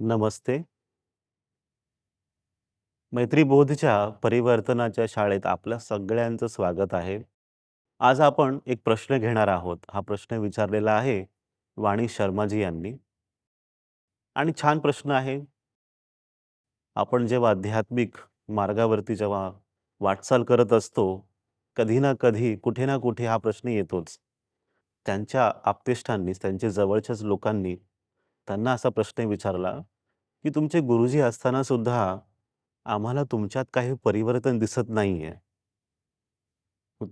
नमस्ते. मैत्रीबोधच्या परिवर्तनाच्या शाळेत आपल्या सगळ्यांचं स्वागत आहे. आज आपण एक प्रश्न घेणार आहोत. हा प्रश्न विचारलेला आहे वाणी शर्माजी यांनी. आणि छान प्रश्न आहे. आपण जेव्हा आध्यात्मिक मार्गावरती जेव्हा वाटचाल करत असतो, कधी ना कधी, कुठे ना कुठे हा प्रश्न येतोच. त्यांच्या आप्तेष्टांनीच, त्यांच्या जवळच्याच लोकांनी त्यांना असा प्रश्न विचारला, की "तुमचे गुरुजी असताना सुद्धा आम्हाला तुमच्यात काही परिवर्तन दिसत नाहीये."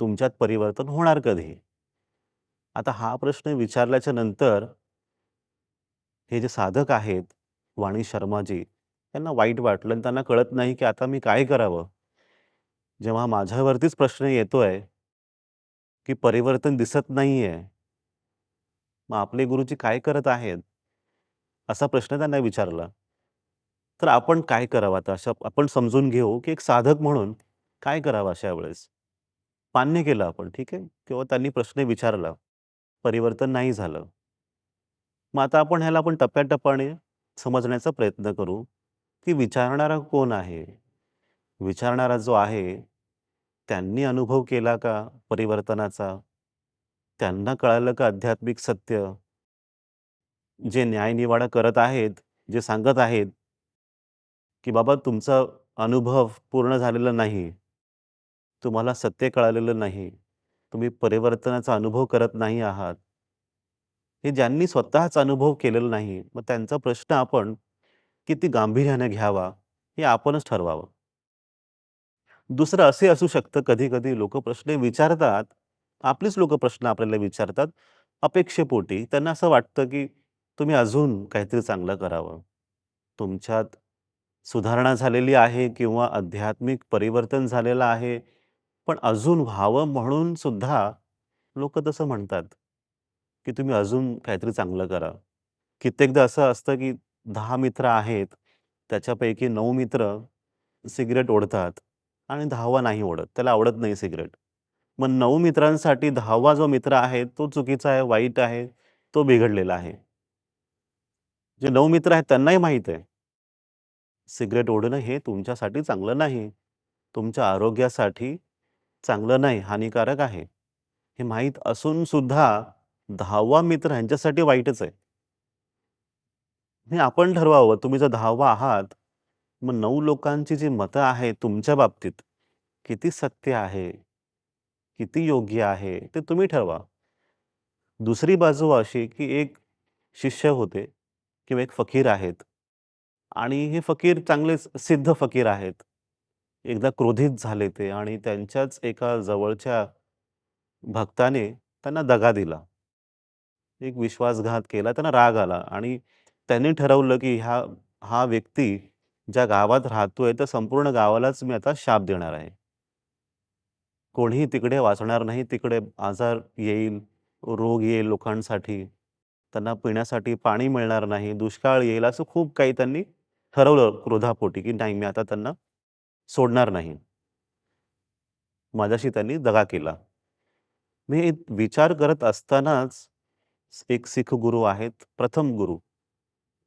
तुमच्यात परिवर्तन होणार कधी?" आता हा प्रश्न विचारल्याच्या नंतर हे जे साधक आहेत, वाणी शर्माजी, त्यांना वाईट वाटलं आणि त्यांना कळत नाही, की आता मी काय करावं? जेव्हा माझ्यावरतीच प्रश्न येतोय, की परिवर्तन दिसत नाहीये. मग आपले गुरुजी काय करत आहेत? असा प्रश्न त्यांना विचारला. तर आपण काय करावं आता अशा आपण समजून घेऊ, की एक साधक म्हणून काय करावं अशा वेळेस? मान्य केलं आपण, ठीक आहे. किंवा त्यांनी प्रश्न विचारला. परिवर्तन नाही झालं. मग आता आपण ह्याला आपण टप्प्याटप्प्याने समजण्याचा प्रयत्न करू, की विचारणारा कोण आहे? विचारणारा जो आहे, त्यांनी अनुभव केला का परिवर्तनाचा? त्यांना कळालं का आध्यात्मिक सत्य? जे न्यायनिवाडा करत आहेत, जे सांगत आहेत, की बाबा तुमचा अनुभव पूर्ण झालेला नाही. तुम्हाला सत्य कळालेलं नाही. तुम्ही परिवर्तनाचा अनुभव करत नाही आहात. हे ज्यांनी स्वतःच अनुभव केलेला नाही, मग त्यांचा प्रश्न आपण किती गांभीर्याने घ्यावा, हे आपणच ठरवावं. दुसरं असे असू शकतं कधी-कधी लोकं प्रश्न विचारतात. आपलीच लोकं प्रश्न आपल्याला विचारतात अपेक्षेपोटी. त्यांना असं वाटतं, की तुम्ही अजून काहीतरी चांगलं करावं. तुमच्यात सुधारणा झालेली आहे किंवा आध्यात्मिक परिवर्तन झालेलं आहे. पण अजून व्हावं म्हणून सुद्धा लोकं तसं म्हणतात, की तुम्ही अजून काहीतरी चांगलं करा. कित्येकदा असं असतं, की 10 मित्र आहेत. त्याच्यापैकी 9 मित्र सिगारेट ओढतात आणि 10वा नाही ओढत. त्याला आवडत नाही सिगारेट. मग 9 मित्रांसाठी 10वा जो मित्र आहे, तो चुकीचा आहे, वाईट आहे, तो बिघडलेला आहे. जे नऊ मित्र आहेत त्यांनाही माहीत आहे. सिगरेट ओढणं हे तुमच्यासाठी चांगलं नाही. तुमच्या आरोग्यासाठी चांगलं नाही, हानिकारक आहे. हे माहीत असून सुद्धा 10वा मित्र ह्यांच्यासाठी वाईटच आहे. हे आपण ठरवावं. तुम्ही जर 10वा आहात, मग नऊ लोकांची जी मतं आहेत तुमच्या बाबतीत, किती सत्य आहे, किती योग्य आहे, ते तुम्ही ठरवा. दुसरी बाजू अशी, की एक शिष्य होते किंवा एक फकीर आहेत आणि हे फकीर चांगलेच सिद्ध फकीर आहेत. एकदा क्रोधित झाले ते आणि त्यांच्याच एका जवळच्या भक्ताने त्यांना दगा दिला. एक विश्वासघात केला. त्यांना राग आला आणि त्यांनी ठरवलं, की ह्या हा व्यक्ती ज्या गावात राहतोय, तर संपूर्ण गावालाच मी आता शाप देणार आहे. कोणीही तिकडे वाचणार नाही. तिकडे आजार येईल, रोग येईल लोकांसाठी. त्यांना पिण्यासाठी पाणी मिळणार नाही, दुष्काळ येईल, असं खूप काही त्यांनी ठरवलं क्रोधापोटी, की नाही मी आता त्यांना सोडणार नाही. माझ्याशी त्यांनी दगा केला. मी विचार करत असतानाच एक शीख गुरु आहेत, प्रथम गुरु,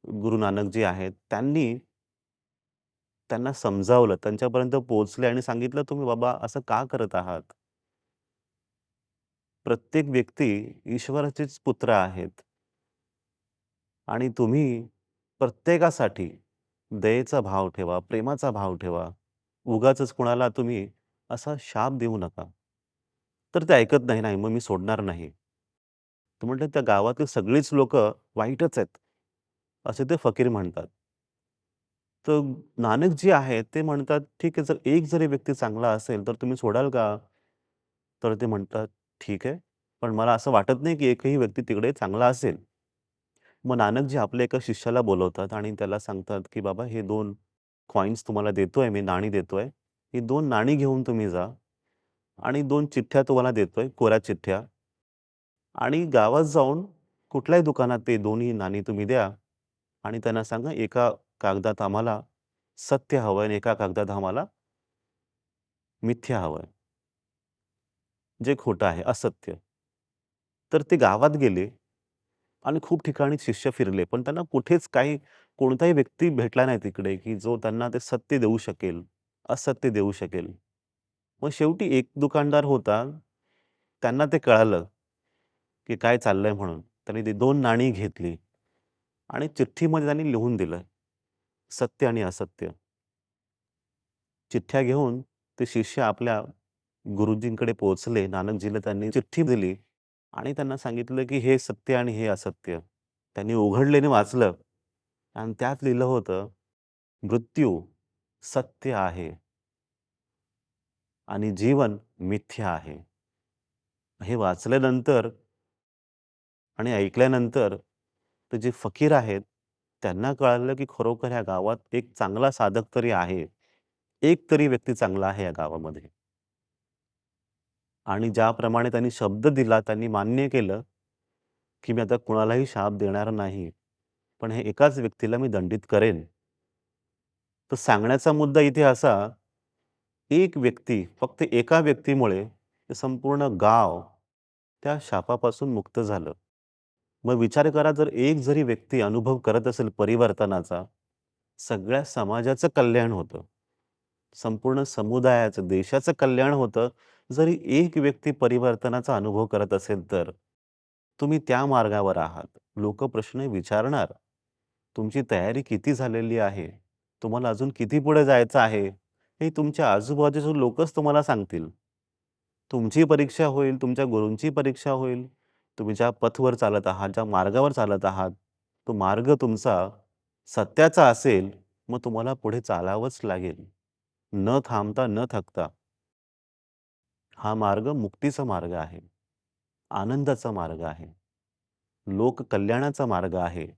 गुरु नानकजी आहेत. त्यांनी त्यांना समजावलं, त्यांच्यापर्यंत पोहोचले आणि सांगितलं, "तुम्ही बाबा असं का करत आहात?" प्रत्येक व्यक्ती ईश्वराचेच पुत्र आहेत. आणि तुम्ही प्रत्येकासाठी दयेचा भाव ठेवा, प्रेमाचा भाव ठेवा. उगाचच कुणाला तुम्ही असा शाप देऊ नका. तर ते ऐकत नाही, "नाही, मग मी सोडणार नाही." तर म्हटलं, "त्या गावातील सगळीच लोक वाईटच आहेत." असे ते फकीर म्हणतात. तर नानक जी आहेत, ते म्हणतात, "ठीक आहे, जर एक जरी व्यक्ती चांगला असेल, तर तुम्ही सोडाल का?" तर ते म्हणतात, "ठीक आहे, पण मला असं वाटत नाही, की एकही व्यक्ती तिकडे चांगला असेल." मग नानकजी आपल्या एका शिष्याला बोलवतात आणि त्याला सांगतात, की "बाबा, हे 2 कॉइन्स तुम्हाला देतोय मी, नाणी देतोय. ही 2 नाणी घेऊन तुम्ही जा आणि 2 चिठ्ठ्या तुम्हाला देतोय, कोऱ्या चिठ्ठ्या आणि गावात जाऊन कुठल्याही दुकानात ते दोन्ही नाणी तुम्ही द्या आणि त्यांना सांगा, एका कागदात आम्हाला सत्य हवंय आणि एका कागदात आम्हाला मिथ्या हवंय." जे खोटं आहे, असत्य. तर ते गावात गेले आणि खूप ठिकाणी शिष्य फिरले, पण त्यांना कुठेच काही कोणताही व्यक्ती भेटला नाही तिकडे, की जो त्यांना ते सत्य देऊ शकेल, असत्य देऊ शकेल. मग शेवटी एक दुकानदार होता. त्यांना ते कळालं, की काय चाललंय म्हणून. त्यांनी ती दोन नाणी घेतली आणि चिठ्ठीमध्ये त्यांनी लिहून दिलं, सत्य आणि असत्य. चिठ्ठ्या घेऊन ते शिष्य आपल्या गुरुजींकडे पोहोचले. नानकजीला त्यांनी चिठ्ठी दिली आणि त्यांना सांगितलं, की हे सत्य आणि हे असत्य. त्यांनी उघडलेने वाचलं आणि त्यात लिहिलं होतं, मृत्यू सत्य आहे. आणि जीवन मिथ्या आहे. हे वाचल्यानंतर आणि ऐकल्यानंतर ते जे फकीर आहेत, त्यांना कळालं, की खरोखर ह्या गावात एक चांगला साधक तरी आहे. एक तरी व्यक्ती चांगला आहे या गावामध्ये. आणि ज्याप्रमाणे त्यांनी शब्द दिला, त्यांनी मान्य केलं, की मी आता कुणालाही शाप देणार नाही. पण हे एकाच व्यक्तीला मी दंडित करेन. तर सांगण्याचा मुद्दा इथे असा, एक व्यक्ती, फक्त एका व्यक्तीमुळे संपूर्ण गाव त्या शापापासून मुक्त झालं. मग विचार करा, जर एक जरी व्यक्ती अनुभव करत असेल परिवर्तनाचा, सगळ्या समाजाचं कल्याण होतं. संपूर्ण समुदायाचं, देशाचं कल्याण होतं. जरी एक व्यक्ती परिवर्तनाचा अनुभव करत असेल तर. तुम्ही त्या मार्गावर आहात. लोक प्रश्न विचारणार. तुमची तयारी किती झालेली आहे? तुम्हाला अजून किती पुढे जायचं आहे? हे तुमच्या आजूबाजूचे लोकच तुम्हाला सांगतील. तुमची परीक्षा होईल, तुमच्या गुरूंची परीक्षा होईल. तुम्ही ज्या पथवर चालत आहात, ज्या मार्गावर चालत आहात, तो मार्ग तुमचा सत्याचा असेल, मग तुम्हाला पुढे चालावंच लागेल. न थांबता, न थकता. हा मार्ग मुक्तीचा मार्ग आहे. आनंदाचा मार्ग आहे. लोककल्याणाचा मार्ग आहे.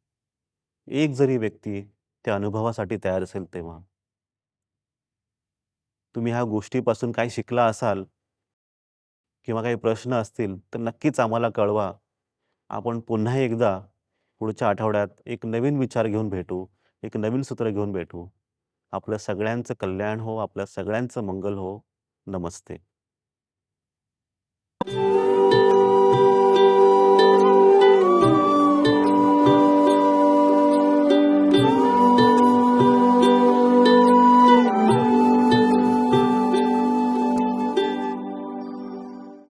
एक जरी व्यक्ती त्या अनुभवासाठी तयार असेल तेव्हा. तुम्ही ह्या गोष्टीपासून काय शिकला असाल किंवा काही प्रश्न असतील, तर नक्कीच आम्हाला कळवा. आपण पुन्हा एकदा पुढच्या आठवड्यात एक नवीन विचार घेऊन भेटू. एक नवीन सूत्र घेऊन भेटू. आपल्या सगळ्यांचं कल्याण हो, आपल्या सगळ्यांचं मंगल हो. नमस्ते.